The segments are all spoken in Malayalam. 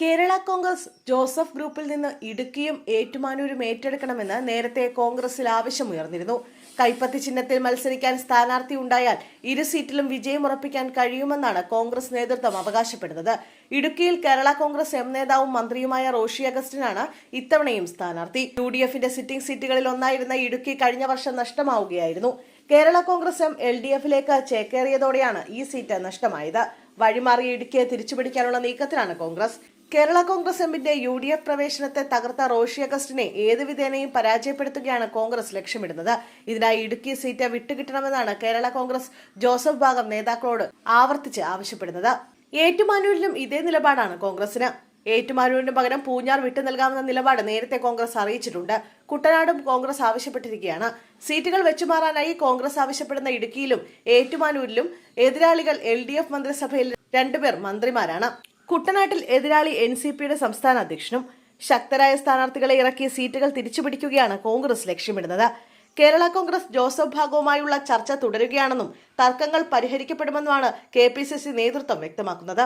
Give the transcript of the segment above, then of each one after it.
കേരള കോൺഗ്രസ് ജോസഫ് ഗ്രൂപ്പിൽ നിന്ന് ഇടുക്കിയും ഏറ്റുമാനൂരും ഏറ്റെടുക്കണമെന്ന് നേരത്തെ കോൺഗ്രസിൽ ആവശ്യമുയർന്നിരുന്നു. കൈപ്പത്തി ചിഹ്നത്തിൽ മത്സരിക്കാൻ സ്ഥാനാർത്ഥി ഉണ്ടായാൽ ഇരു സീറ്റിലും വിജയം ഉറപ്പിക്കാൻ കഴിയുമെന്നാണ് കോൺഗ്രസ് നേതൃത്വം അവകാശപ്പെടുന്നത്. ഇടുക്കിയിൽ കേരള കോൺഗ്രസ് എം നേതാവും മന്ത്രിയുമായ റോഷി അഗസ്റ്റിനാണ് ഇത്തവണയും സ്ഥാനാർത്ഥി. യു ഡി എഫിന്റെ സിറ്റിംഗ് സീറ്റുകളിൽ ഒന്നായിരുന്ന ഇടുക്കി കഴിഞ്ഞ വർഷം നഷ്ടമാവുകയായിരുന്നു. Kerala Congress M L D എഫിലേക്ക് ചേക്കേറിയതോടെയാണ് ഈ സീറ്റ് നഷ്ടമായത്. വഴിമാറി ഇടുക്കിയെ തിരിച്ചുപിടിക്കാനുള്ള നീക്കത്തിലാണ് കോൺഗ്രസ്. കേരള കോൺഗ്രസ് എമ്മിന്റെ യു ഡി എഫ് പ്രവേശനത്തെ തകർത്ത റോഷി അഗസ്റ്റിനെ ഏത് വിധേനയും പരാജയപ്പെടുത്തുകയാണ് കോൺഗ്രസ് ലക്ഷ്യമിടുന്നത്. ഇതിനായി ഇടുക്കി സീറ്റ് വിട്ടുകിട്ടണമെന്നാണ് കേരള കോൺഗ്രസ് ജോസഫ് ഭാഗം നേതാക്കളോട് ആവർത്തിച്ച് ആവശ്യപ്പെടുന്നത്. ഏറ്റുമാനൂരിലും ഇതേ നിലപാടാണ് കോൺഗ്രസിന് ഏറ്റുമാനൂരിന് പകരം പൂഞ്ഞാർ വിട്ടു നൽകാമെന്ന നിലപാട് നേരത്തെ കോൺഗ്രസ് അറിയിച്ചിട്ടുണ്ട്. കുട്ടനാടും കോൺഗ്രസ് ആവശ്യപ്പെട്ടിരിക്കുകയാണ്. സീറ്റുകൾ വെച്ചുമാറാനായി കോൺഗ്രസ് ആവശ്യപ്പെടുന്ന ഇടുക്കിയിലും ഏറ്റുമാനൂരിലും എതിരാളികൾ എൽ മന്ത്രിസഭയിൽ രണ്ടുപേർ മന്ത്രിമാരാണ്. കുട്ടനാട്ടിൽ എതിരാളി എൻ സി പിയുടെ സംസ്ഥാന അധ്യക്ഷനും ശക്തരായ സ്ഥാനാർത്ഥികളെ ഇറക്കി സീറ്റുകൾ തിരിച്ചുപിടിക്കുകയാണ് കോൺഗ്രസ് ലക്ഷ്യമിടുന്നത്. കേരള കോൺഗ്രസ് ജോസഫ് ഭാഗവുമായുള്ള ചർച്ച തുടരുകയാണെന്നും തർക്കങ്ങൾ പരിഹരിക്കപ്പെടുമെന്നുമാണ് കെ പി സി സി നേതൃത്വം വ്യക്തമാക്കുന്നത്.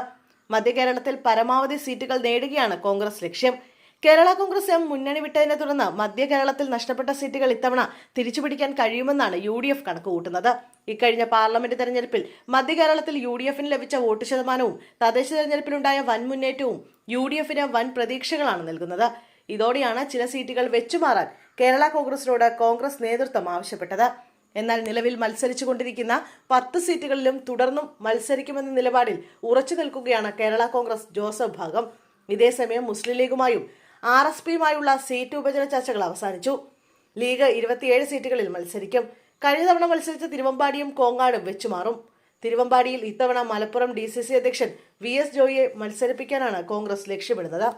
മധ്യകേരളത്തിൽ പരമാവധി സീറ്റുകൾ നേടുകയാണ് കോൺഗ്രസ് ലക്ഷ്യം. കേരള കോൺഗ്രസ് എം മുന്നണി വിട്ടതിനെ തുടർന്ന് മധ്യ കേരളത്തിൽ നഷ്ടപ്പെട്ട സീറ്റുകൾ ഇത്തവണ തിരിച്ചുപിടിക്കാൻ കഴിയുമെന്നാണ് യു ഡി എഫ് കണക്ക് കൂട്ടുന്നത് ഇക്കഴിഞ്ഞ പാർലമെന്റ് തെരഞ്ഞെടുപ്പിൽ മധ്യ കേരളത്തിൽ യു ഡി എഫിന് ലഭിച്ച വോട്ട് ശതമാനവും തദ്ദേശ തെരഞ്ഞെടുപ്പിലുണ്ടായ വൻ മുന്നേറ്റവും യു ഡി എഫിന് വൻ പ്രതീക്ഷകളാണ് നൽകുന്നത്. ഇതോടെയാണ് ചില സീറ്റുകൾ വെച്ചുമാറാൻ കേരള കോൺഗ്രസിനോട് കോൺഗ്രസ് നേതൃത്വം ആവശ്യപ്പെട്ടത്. എന്നാൽ നിലവിൽ മത്സരിച്ചു കൊണ്ടിരിക്കുന്ന പത്ത് സീറ്റുകളിലും തുടർന്നും മത്സരിക്കുമെന്ന നിലപാടിൽ ഉറച്ചു നിൽക്കുകയാണ് കേരള കോൺഗ്രസ് ജോസഫ് ഭാഗം. ഇതേസമയം മുസ്ലിം ലീഗുമായും ആർ എസ് പിയുമായുള്ള സീറ്റ് വിഭജന ചർച്ചകൾ അവസാനിച്ചു. ലീഗ് ഇരുപത്തിയേഴ് സീറ്റുകളിൽ മത്സരിക്കും. കഴിഞ്ഞ തവണ മത്സരിച്ച തിരുവമ്പാടിയും കോങ്ങാടും വെച്ചുമാറും. തിരുവമ്പാടിയിൽ ഇത്തവണ മലപ്പുറം ഡി സി സി അധ്യക്ഷൻ വി എസ് ജോയിയെ മത്സരിപ്പിക്കാനാണ് കോൺഗ്രസ് ലക്ഷ്യമിടുന്നത്.